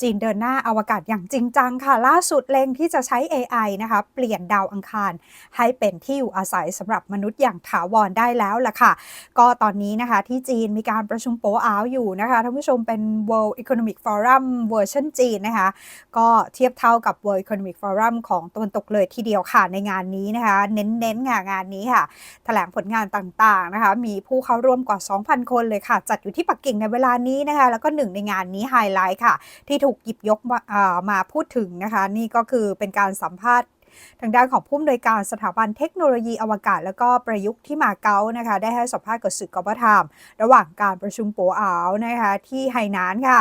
จีนเดินหน้าอวกาศอย่างจริงจังค่ะ ล่าสุดเล็งที่จะใช้ AI นะคะเปลี่ยนดาวอังคาร ให้เป็นที่อยู่อาศัยสำหรับมนุษย์อย่างถาวรได้แล้วล่ะค่ะ ก็ตอนนี้นะคะที่จีนมีการประชุมโป๊อ้าวอยู่นะคะท่านผู้ชมเป็น World Economic Forum เวอร์ชันจีนนะคะ ก็เทียบเท่ากับ World Economic Forum ของตะวันตกเลยทีเดียวค่ะในงานนี้นะคะ เน้นๆงานงานนี้ค่ะแถลงผลงานต่างๆนะคะ มีผู้เข้าร่วมกว่า 2,000 คนเลยค่ะ จัดอยู่ที่ปักกิ่งในเวลานี้นะคะ แล้วก็หนึ่งในงานนี้ไฮไลท์ค่ะที่ถูกหยิบยกมามาพูดถึงนะคะ นี่ก็คือเป็นการสัมภาษณ์ทางด้านของผู้อำนวยการสถาบันเทคโนโลยีอวกาศ แล้วก็ประยุกต์ที่มาเก๊านะคะ ได้ให้สัมภาษณ์กับสื่อกบฏามระหว่างการประชุมโปอาวนะคะที่ไฮนานค่ะ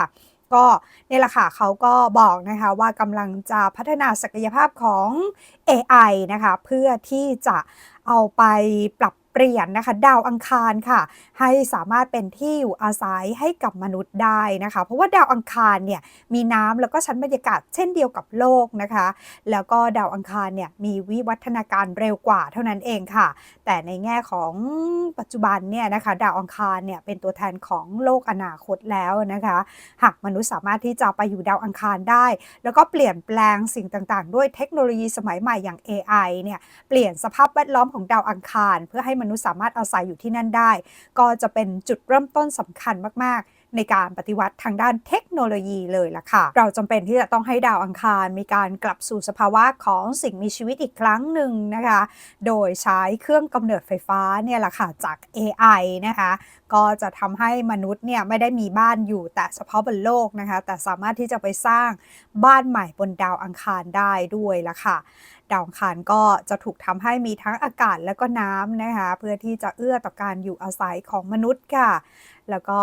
ก็นี่แหละค่ะเขาก็บอกนะคะว่ากำลังจะพัฒนาศักยภาพของ AI นะคะ เพื่อที่จะเอาไปปรับ เปลี่ยนนะคะ ดาวอังคารค่ะ ให้สามารถเป็นที่อยู่อาศัยให้กับมนุษย์ได้นะคะ เพราะว่าดาวอังคารเนี่ยมีน้ำแล้วก็ชั้นบรรยากาศเช่นเดียวกับโลกนะคะ แล้วก็ดาวอังคารเนี่ยมีวิวัฒนาการเร็วกว่าเท่านั้นเองค่ะ แต่ในแง่ของปัจจุบันเนี่ยนะคะ ดาวอังคารเนี่ยเป็นตัวแทนของโลกอนาคตแล้วนะคะ หากมนุษย์สามารถที่จะไปอยู่ดาวอังคารได้ แล้วก็เปลี่ยนแปลงสิ่งต่างๆ ด้วยเทคโนโลยีสมัยใหม่อย่าง AI เนี่ยเปลี่ยนสภาพแวดล้อมของดาวอังคาร เพื่อให้มนุษย์สามารถอาศัยอยู่ที่นั่นได้ ก็จะเป็นจุดเริ่มต้นสำคัญมาก ๆ ในการปฏิวัติทางด้านเทคโนโลยีเลยล่ะค่ะ เราจำเป็นที่จะต้องให้ดาวอังคารมีการกลับสู่สภาวะของสิ่งมีชีวิตอีกครั้งหนึ่งนะคะ โดยใช้เครื่องกำเนิดไฟฟ้าเนี่ยแหละค่ะจาก AI นะคะ ก็จะทำให้มนุษย์เนี่ยไม่ได้มีบ้านอยู่แต่เฉพาะบนโลกนะคะ แต่สามารถที่จะไปสร้างบ้านใหม่บนดาวอังคารได้ด้วยล่ะค่ะดาวอังคารก็จะถูกทำให้มีทั้งอากาศและก็น้ำนะคะเพื่อที่จะเอื้อต่อการอยู่อาศัยของมนุษย์ค่ะ แล้วก็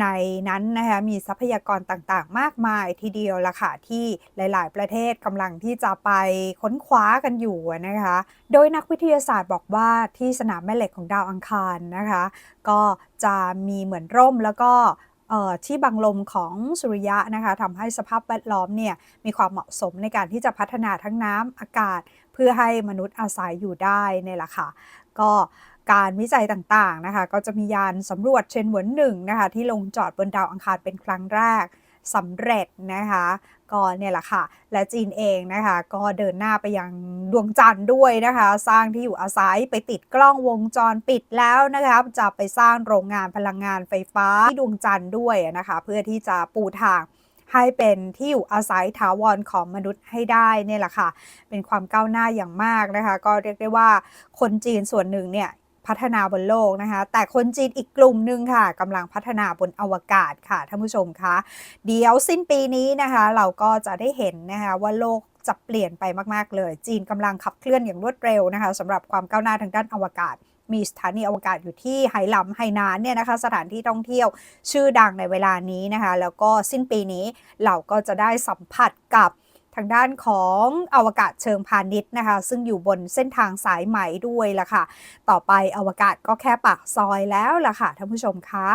ในนั้นนะคะมีทรัพยากรต่างๆ มากมายทีเดียวละค่ะที่หลายๆ ประเทศกำลังที่จะไปค้นคว้ากันอยู่นะคะ โดยนักวิทยาศาสตร์บอกว่าที่สนามแม่เหล็กของดาวอังคารนะคะ ก็จะมีเหมือนร่มแล้วก็ ที่บังลมของสุริยะนะคะทำให้สภาพแวดล้อมเนี่ยมีความเหมาะสมในการที่จะพัฒนาทั้งน้ำอากาศ เพื่อให้มนุษย์อาศัยอยู่ได้เนี่ยแหละค่ะ ก็การวิจัยต่างๆนะคะ ก็จะมียานสำรวจเชนเหวินหนึ่งนะคะที่ลงจอดบนดาวอังคารเป็นครั้งแรก สำเร็จนะคะก็เนี่ยแหละค่ะ และจีนเองนะคะ ก็เดินหน้าไปยังดวงจันทร์ด้วยนะคะ สร้างที่อยู่อาศัยไปติดกล้องวงจรปิดแล้วนะคะจะไปสร้างโรงงานพลังงานไฟฟ้าที่ดวงจันทร์ด้วยนะคะ เพื่อที่จะปูทางให้เป็นที่อยู่อาศัยถาวรของมนุษย์ให้ได้เนี่ยแหละค่ะ เป็นความก้าวหน้าอย่างมากนะคะ ก็เรียกได้ว่าคนจีนส่วนหนึ่งเนี่ย พัฒนาบนโลกนะคะ แต่คนจีนอีกกลุ่มหนึ่งค่ะกำลังพัฒนาบนอวกาศค่ะท่านผู้ชมคะเดี๋ยวสิ้นปีนี้นะคะเราก็จะได้เห็นนะคะว่าโลกจะเปลี่ยนไปมากๆเลย จีนกำลังขับเคลื่อนอย่างรวดเร็วนะคะสำหรับความก้าวหน้าทางด้านอวกาศมีสถานีอวกาศอยู่ที่ไหหลำไหหนานเนี่ยนะคะ สถานที่ท่องเที่ยวชื่อดังในเวลานี้นะคะ แล้วก็สิ้นปีนี้เราก็จะได้สัมผัสกับ ทางด้านของอวกาศเชิงพาณิชย์นะคะ ซึ่งอยู่บนเส้นทางสายไหมด้วยล่ะค่ะ ต่อไปอวกาศก็แค่ปากซอยแล้วล่ะค่ะท่านผู้ชมคะ